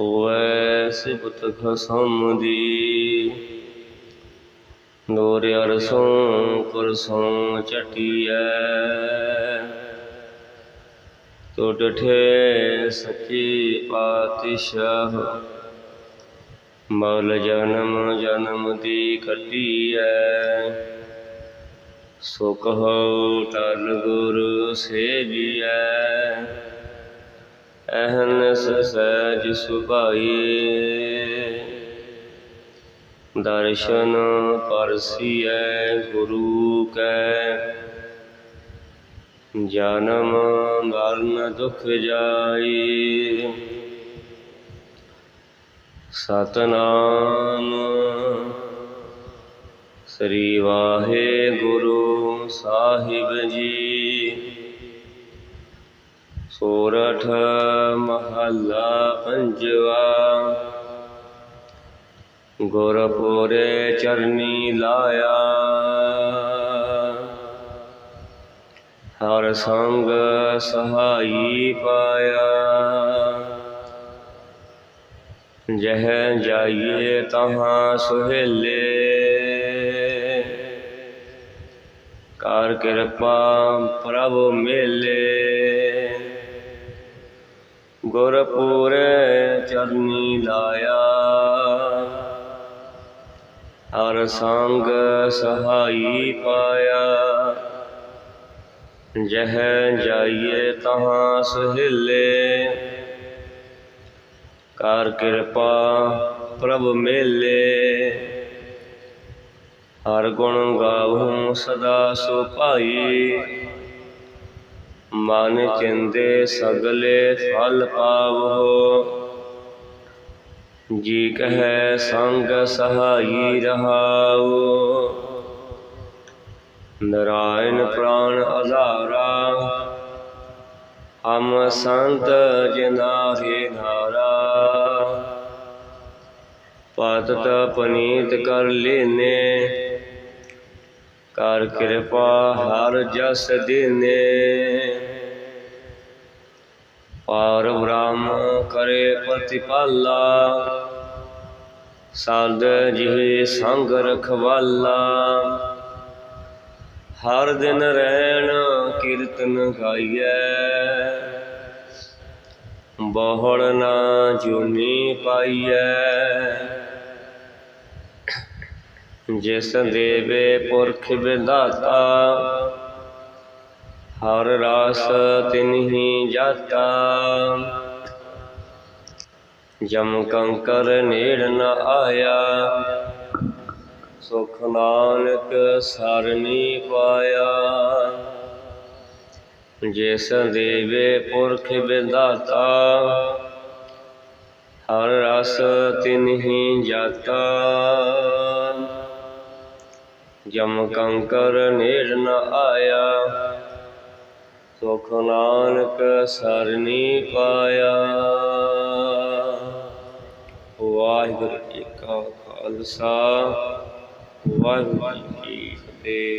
ਹੋਵੈ ਸਿਬਤ ਖਸਮ ਦੀ ਦੋਰ ਅਰਸੋਂ ਕੁਰਸੋਂ ਚਟੀਐ ਟੁੱਟ ਠੇ ਸੱਚੀ ਪਾਤਸ਼ਾਹ। ਮਲ ਜਨਮ ਜਨਮ ਦੀ ਕੱਟੀਐ ਸੋ ਕਹੋ ਟਲ ਗੁਰ ਸੇਵੀਐ। ਅਹਨਸ ਸਹਿਜ ਸੁਭਾਈ ਦਰਸ਼ਨ ਪਰਸੀਐ ਗੁਰੂ ਕੈ। ਜਨਮ ਮਰਨ ਦੁਖ ਜਾਈ। ਸਤਨਾਮ ਸ੍ਰੀ ਵਾਹਿਗੁਰੂ ਸਾਹਿਬ ਜੀ। ਸੋਰਠ ਮਹੱਲਾ ਪੰਜਵਾ। ਗੁਰਪੁਰੇ ਚਰਨੀ ਲਾਇਆ। ਹਰ ਸੰਗ ਸਹਾਈ ਪਾਇਆ। ਜਹ ਜਾਈਏ ਤਹਾਂ ਸੁਹੇਲੇ। ਕਰ ਕਿਰਪਾ ਪ੍ਰਭ ਮੇਲੇ। ਗੁਰਪੁਰੇ ਚਰਨੀ ਲਾਇਆ। ਹਰ ਸੰਗ ਸਹਾਈ ਪਾਇਆ। ਜਹ ਜਾਈਏ ਤਹਾਂ ਸੁਹਿਲੇ। ਕਰ ਕਿਰਪਾ ਪ੍ਰਭ ਮੇਲੇ। ਹਰ ਗੁਣ ਗਾਵੂੰ ਸਦਾ ਸੋ ਭਾਈ ਮਨ ਚਿੰਦੇ ਸਗਲੇ ਫਲ ਪਾਵੋ। ਜੀ ਕਹੈ ਸੰਗ ਸਹਾਈ ਰਹਾਉ ਨਰਾਇਣ ਪ੍ਰਾਨ ਆਧਾਰਾ ਹਮ ਸੰਤ ਜਿਨਾਰੇ ਧਾਰਾ। ਪਤਤ ਪਨੀਤ ਕਰ ਲੈਨੇ। ਕਰ ਕਿਰਪਾ ਹਰ ਜਸ ਦਿਨੇ। ਪਾਰ ਬ੍ਰਹਮ ਕਰੇ ਪ੍ਰਤੀਪਾਲਾ ਸਾਧ ਜਿਹ ਸੰਗ ਰਖਵਾਲਾ। ਹਰ ਦਿਨ ਰਹਿਣ ਕੀਰਤਨ ਗਾਈਐ ਬਹੁੜ ਨਾ ਜੁਨੀ ਪਾਈਐ। ਜਿਸ ਦੇਵੇ ਪੁਰਖ ਵਿਦਾਤਾ ਹਰ ਰਾਸ ਤਿਨਹੀ ਜਾਤਾ। ਜਮ ਕੰਕਰ ਨੇੜ ਨ ਆਇਆ, ਸੁਖ ਨਾਨਕ ਸਰਨੀ ਪਾਇਆ। ਜਿਸ ਦੇਵੇ ਪੁਰਖ ਵਿਦਾਤਾ ਹਰ ਰਸ ਤਿਨਹੀ ਜਾਤਾ। ਜਮ ਕੰਕਰ ਨੇੜ ਨ ਆਇਆ, ਸੁਖ ਨਾਨਕ ਸਰਨੀ ਪਾਇਆ। ਵਾਹਿਗੁਰੂ ਜੀ ਕਾ ਖਾਲਸਾ, ਵਾਹਿਗੁਰੂ ਜੀ ਕੀ ਫਤਿਹ।